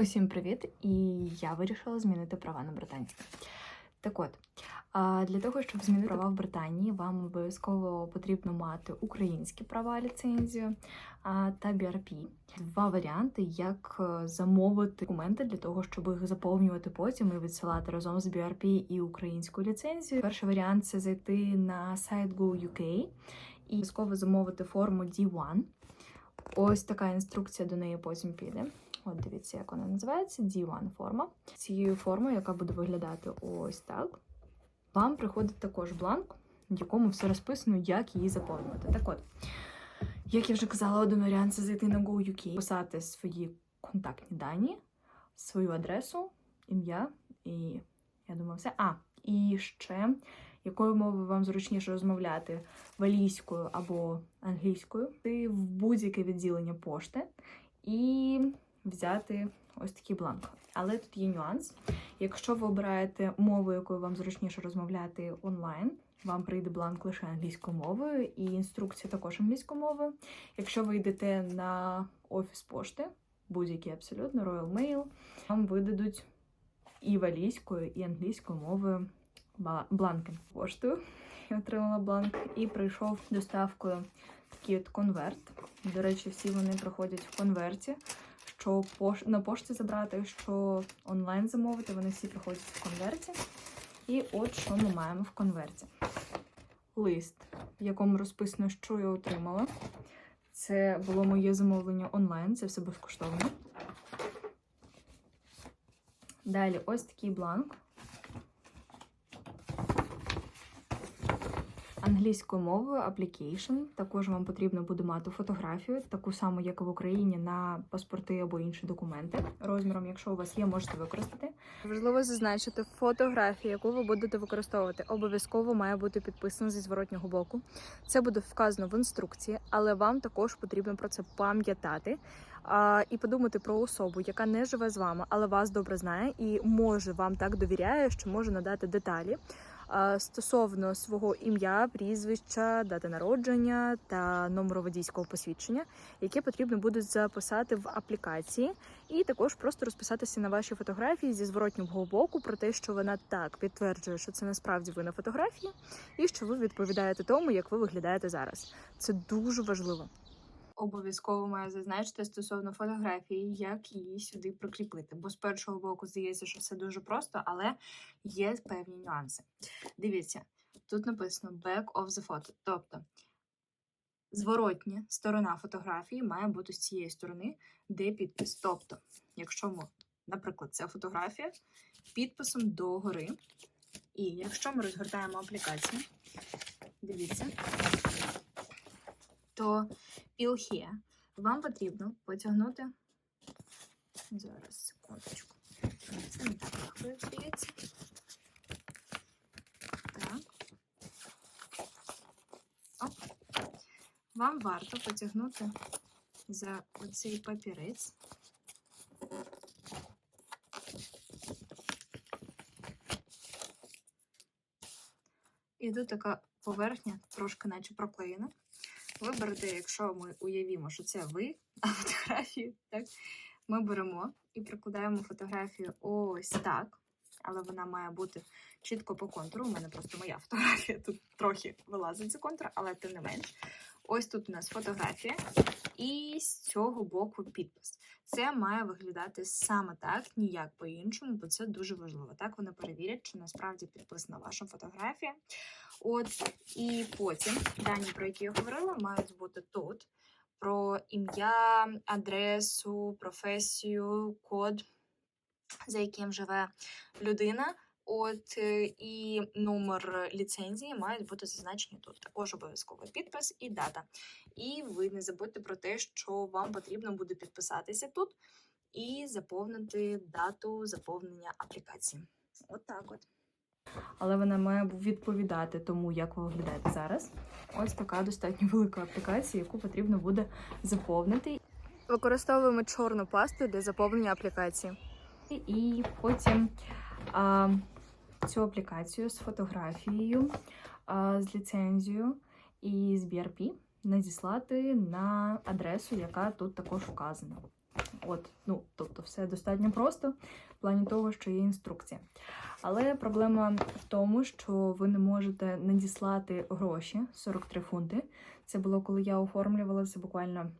Усім привіт! І я вирішила змінити права на британське. Так от, для того, щоб змінити права в Британії, вам обов'язково потрібно мати українські права ліцензію та BRP. Два варіанти, як е, замовити документи для того, щоб їх заповнювати потім і відсилати разом з BRP і українською ліцензією. Перший варіант це зайти на сайт GoUK і обов'язково замовити форму D1. Ось така інструкція до неї потім піде. От дивіться, як вона називається D1 форма. Цією формою, яка буде виглядати ось так, вам приходить також бланк, в якому все розписано, як її заповнювати. Так от, як я вже казала, один варіант це зайти на GoUK, писати свої контактні дані, свою адресу, ім'я і я думаю, все. А, і ще якою мовою вам зручніше розмовляти валійською або англійською, ти в будь-яке відділення пошти і взяти ось такий бланк. Але тут є нюанс. Якщо ви обираєте мову, якою вам зручніше розмовляти онлайн, вам прийде бланк лише англійською мовою, і інструкція також англійською мовою. Якщо ви йдете на офіс пошти, будь-який абсолютно Royal Mail, вам видадуть і валійською, і англійською мовою бланки поштою. Я отримала бланк і прийшов доставкою такий от конверт. До речі, всі вони проходять в конверті. Що пош... на пошті забрати, що онлайн замовити, вони всі приходять в конверті. І от що ми маємо в конверті. Лист, в якому розписано, що я отримала. Це було моє замовлення онлайн, це все безкоштовно. Далі ось такий бланк. Англійською мовою application. Також вам потрібно буде мати фотографію, таку саму, як і в Україні, на паспорти або інші документи. Розміром, якщо у вас є, можете використати. Важливо зазначити, фотографія, яку ви будете використовувати, обов'язково має бути підписана зі зворотнього боку. Це буде вказано в інструкції, але вам також потрібно про це пам'ятати і подумати про особу, яка не живе з вами, але вас добре знає і може вам так довіряє, що може надати деталі стосовно свого ім'я, прізвища, дати народження та номеру водійського посвідчення, яке потрібно буде записати в аплікації, і також просто розписатися на вашій фотографії зі зворотнього боку про те, що вона так підтверджує, що це насправді ви на фотографії, і що ви відповідаєте тому, як ви виглядаєте зараз. Це дуже важливо. Обов'язково маю зазначити стосовно фотографії, як її сюди прикріпити. Бо з першого боку здається, що все дуже просто, але є певні нюанси. Дивіться, тут написано back of the photo. Тобто зворотня сторона фотографії має бути з цієї сторони, де підпис. Тобто, якщо ми, наприклад, це фотографія підписом догори. І якщо ми розгортаємо аплікацію, дивіться, то Peel Here вам потрібно потягнути. Зараз, секундочку. Це не так легко відкриється. Так. Оп. Вам варто потягнути за оцей папірець. І тут така поверхня, трошки наче проклеєна. Виберете, якщо ми уявімо, що це ви, а фотографію, так, ми беремо і прикладаємо фотографію ось так, але вона має бути чітко по контуру. У мене просто моя фотографія тут трохи вилазить за контур, але тим не менш. Ось тут у нас фотографія, і з цього боку підпис. Це має виглядати саме так, ніяк по-іншому, бо це дуже важливо. Так вони перевірять, чи насправді підписана ваша фотографія. От і потім дані, про які я говорила, мають бути тут. Про ім'я, адресу, професію, код, за яким живе людина. От е, і номер ліцензії мають бути зазначені тут. Також обов'язково підпис і дата. І ви не забудьте про те, що вам потрібно буде підписатися тут і заповнити дату заповнення аплікації. От так от. Але вона має відповідати тому, як ви виглядаєте зараз. Ось така достатньо велика аплікація, яку потрібно буде заповнити. Використовуємо чорну пасту для заповнення аплікації. І потім а, цю аплікацію з фотографією, а, з ліцензією і з BRP надіслати на адресу, яка тут також вказана. От, ну, тобто, все достатньо просто в плані того, що є інструкція. Але проблема в тому, що ви не можете надіслати гроші 43 фунти. Це було коли я оформлювала це буквально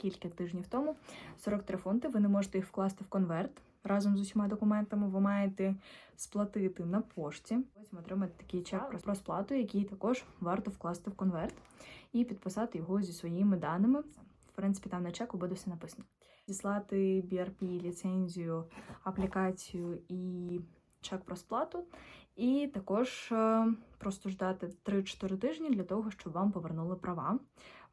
кілька тижнів тому. 43 фунти. Ви не можете їх вкласти в конверт разом з усіма документами. Ви маєте сплатити на пошті. Потім отримати такий чек про- сплату, який також варто вкласти в конверт і підписати його зі своїми даними. В принципі, там на чеку буде все написано. Діслати BRP, ліцензію, аплікацію і чек про сплату. І також е, просто ждати 3-4 тижні для того, щоб вам повернули права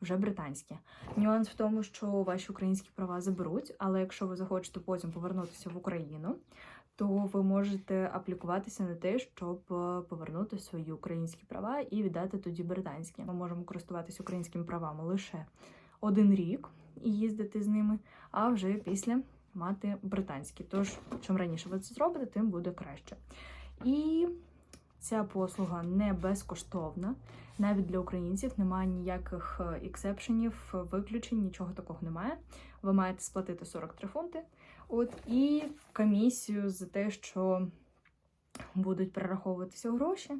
вже британські. Нюанс в тому, що ваші українські права заберуть, але якщо ви захочете потім повернутися в Україну, то ви можете аплікуватися на те, щоб е, повернути свої українські права і віддати тоді британські. Ми можемо користуватися українськими правами лише один рік і їздити з ними, а вже після мати британські. Тож, чим раніше ви це зробите, тим буде краще. І ця послуга не безкоштовна. Навіть для українців немає ніяких е, ексепшенів, виключень, нічого такого немає. Ви маєте сплатити 43 фунти. От і комісію за те, що будуть перераховуватися гроші,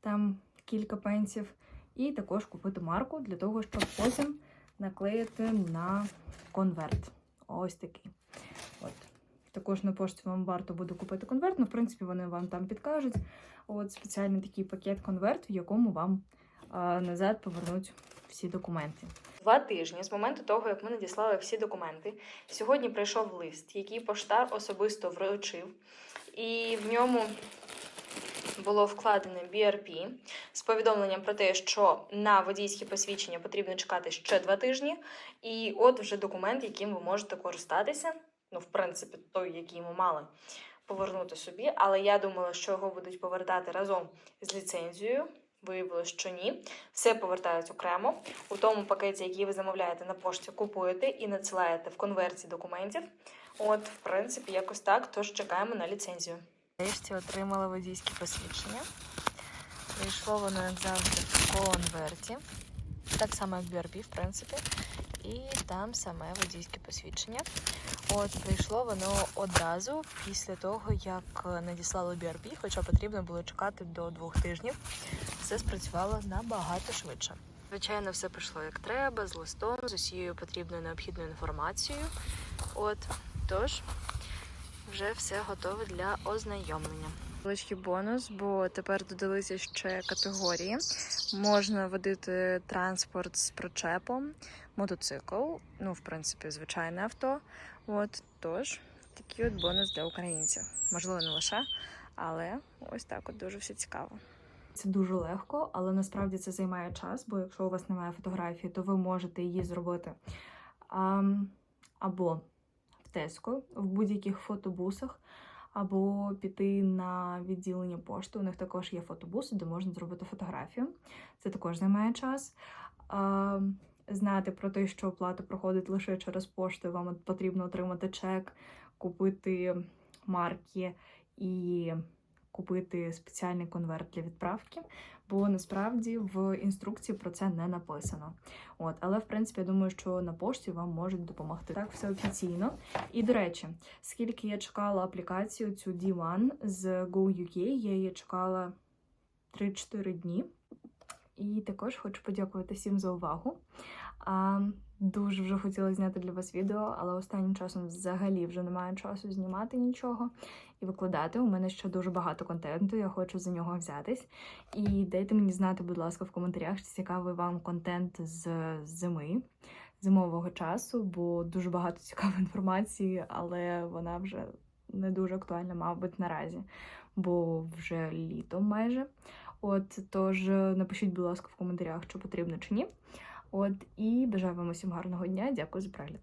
там кілька пенсів, і також купити марку для того, щоб потім наклеїти на конверт. Ось такий. Також на пошті вам варто буде купити конверт. Ну, в принципі, вони вам там підкажуть. От спеціальний такий пакет-конверт, в якому вам а, назад повернуть всі документи. Два тижні з моменту того, як ми надіслали всі документи, сьогодні прийшов лист, який поштар особисто вручив, і в ньому було вкладене BRP з повідомленням про те, що на водійське посвідчення потрібно чекати ще два тижні. І от вже документ, яким ви можете користатися. Ну, в принципі, той, який ми мали повернути собі. Але я думала, що його будуть повертати разом з ліцензією. Виявилось, що ні. Все повертають окремо. У тому пакеті, який ви замовляєте на пошті, купуєте і надсилаєте в конверті документів. От, в принципі, якось так. Тож чекаємо на ліцензію. Нарешті отримала водійське посвідчення. Прийшло воно, як завжди, в конверті. Так само, як BRB, в принципі. І там саме водійське посвідчення. От прийшло воно одразу після того, як надіслали BRP, хоча потрібно було чекати до двох тижнів. Все спрацювало набагато швидше. Звичайно, все пройшло як треба, з листом, з усією потрібною необхідною інформацією. От тож вже все готове для ознайомлення. Величкий бонус, бо тепер додалися ще категорії. Можна водити транспорт з причепом, мотоцикл, ну, в принципі, звичайне авто. От тож такий от бонус для українців. Можливо, не лише, але ось так от дуже все цікаво. Це дуже легко, але насправді це займає час, бо якщо у вас немає фотографії, то ви можете її зробити а, або в Теско, в будь-яких фотобусах, або піти на відділення пошти. У них також є фотобуси, де можна зробити фотографію. Це також займає час. Знати про те, що оплата проходить лише через пошту, вам потрібно отримати чек, купити марки і купити спеціальний конверт для відправки, бо насправді в інструкції про це не написано. От, але в принципі я думаю, що на пошті вам можуть допомогти. Так, все офіційно. І до речі, скільки я чекала аплікацію цю D1 з GoUK, я її чекала 3-4 дні. І також хочу подякувати всім за увагу. Дуже вже хотіла зняти для вас відео, але останнім часом взагалі вже немає часу знімати нічого і викладати. У мене ще дуже багато контенту, я хочу за нього взятись. І дайте мені знати, будь ласка, в коментарях, чи цікавий вам контент з зими, зимового часу, бо дуже багато цікавої інформації, але вона вже не дуже актуальна, мабуть, наразі, бо вже літо майже. От тож напишіть, будь ласка, в коментарях, чи потрібно чи ні. От і бажаю вам усім гарного дня. Дякую за перегляд.